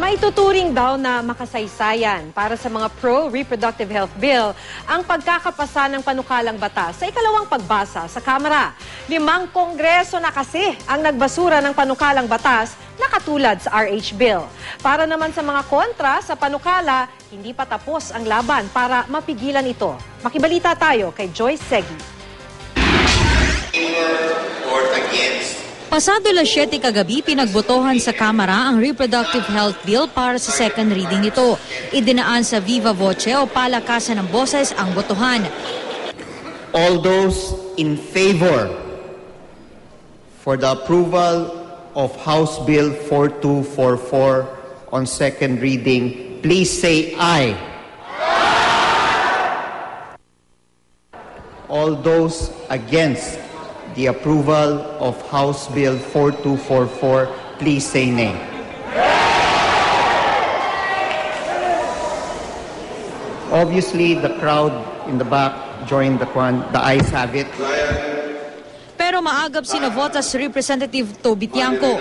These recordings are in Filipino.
Maituturing daw na makasaysayan para sa mga pro-reproductive health bill ang pagkakapasa ng panukalang batas sa ikalawang pagbasa sa Kamara. Limang kongreso na kasi ang nagbasura ng panukalang batas na katulad sa RH bill. Para naman sa mga kontra sa panukala, hindi pa tapos ang laban para mapigilan ito. Makibalita tayo kay Joyce Segi. or against Pasado las 7 kagabi, pinagbotohan sa Kamara ang Reproductive Health Bill para sa second reading nito. Idinaan sa Viva Voce o palakasan ng boses ang botohan. all those in favor for the approval of House Bill 4244 on second reading, please say aye. All those against the approval of House Bill 4244, please say nay. Obviously, the crowd in the back joined the kwan. The ayes have it. Pero maagap sinavotas Representative Toby Tiangco.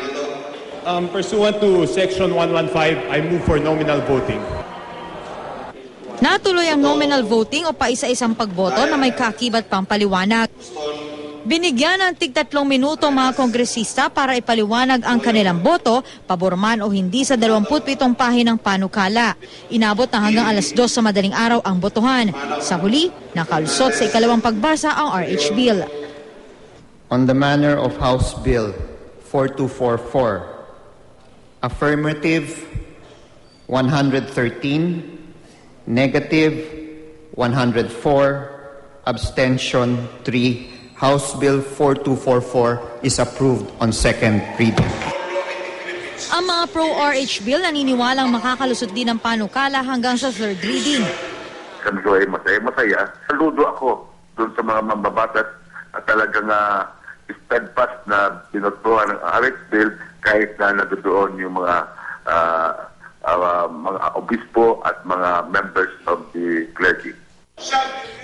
Um, pursuant to Section 115, I move for nominal voting. Natuloy ang nominal voting o paisa-isang pagboto na may kaakibat pang paliwanag. Binigyan ng tig tatlong minuto mga kongresista para ipaliwanag ang kanilang boto, pabor man o hindi sa 27 pahinang panukala. Inabot na hanggang alas 2 sa madaling araw ang botohan. Sa huli, nakalusot sa ikalawang pagbasa ang RH Bill. On the manner of House Bill 4244, affirmative 113, negative 104, abstention 3. House Bill 4244 is approved on second reading. Ang mga pro-RH Bill naniniwalang makakalusot din ng panukala hanggang sa third reading. kami ko ay masaya-masaya. Saludo ako doon sa mga mambabatas at talagang uh, steadfast na binotohan ng RX bill kahit na nandoon yung mga ah, ah, mga obispo at mga members of the clergy.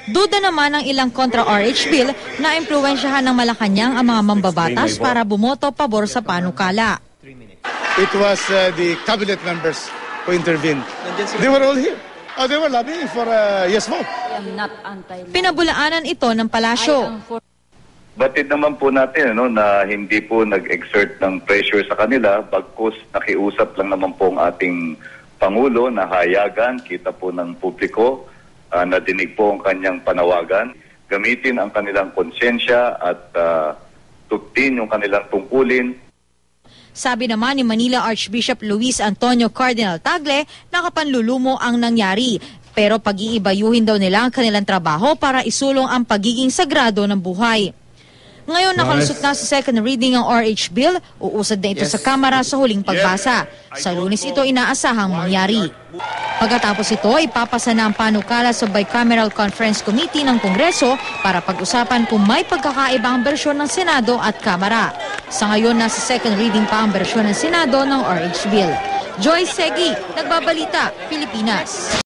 Duda naman ang ilang kontra-RH Bill na impluensyahan ng Malacanang ang mga mambabatas para bumoto pabor sa panukala. It was uh, the cabinet members who intervened. They were all here. Oh, they were lobbying for a yes vote. Pinabulaanan ito ng palasyo. Batid naman po natin ano, na hindi po nag-exert ng pressure sa kanila, bagkus nakiusap lang naman po ang ating Pangulo na hayagan, kita po ng publiko, uh, nadinig po ang kanyang panawagan, gamitin ang kanilang konsensya at ah, tuktin yung kanilang tungkulin Sabi naman ni Manila Archbishop Luis Antonio Cardinal Tagle, nakapanlulumo ang nangyari. Pero pag-iibayuhin daw nila ang kanilang trabaho para isulong ang pagiging sagrado ng buhay. Ngayon nakalusot na sa second reading ang RH Bill, uusad na ito sa Kamara sa huling pagbasa. Sa lunes ito inaasahang mangyari. Pagkatapos ito, ipapasa na ang panukala sa Bicameral Conference Committee ng Kongreso para pag-usapan kung may pagkakaiba ang bersyon ng Senado at Kamara. Sa ngayon, nasa second reading pa ang bersyon ng Senado ng RH Bill. Joy Segi, Nagbabalita, Pilipinas.